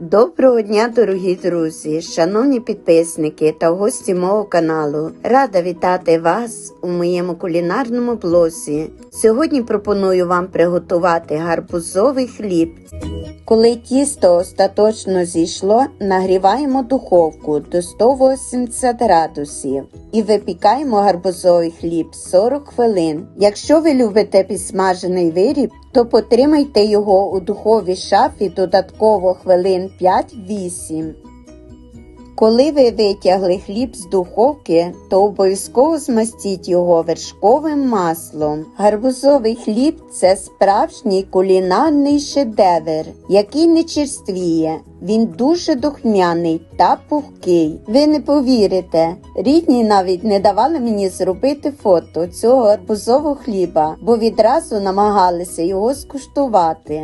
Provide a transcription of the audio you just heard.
Доброго дня, дорогі друзі, шановні підписники та гості мого каналу. Рада вітати вас у моєму кулінарному блозі. Сьогодні пропоную вам приготувати гарбузовий хліб. Коли тісто остаточно зійшло, нагріваємо духовку до 180 градусів і випікаємо гарбузовий хліб 40 хвилин. Якщо ви любите підсмажений виріб, то потримайте його у духовій шафі додатково хвилин 5-8. Коли ви витягли хліб з духовки, то обов'язково змастіть його вершковим маслом. Гарбузовий хліб це справжній кулінарний шедевр, який не черствіє. Він дуже духмяний та пухкий. Ви не повірите, рідні навіть не давали мені зробити фото цього гарбузового хліба, бо відразу намагалися його скуштувати.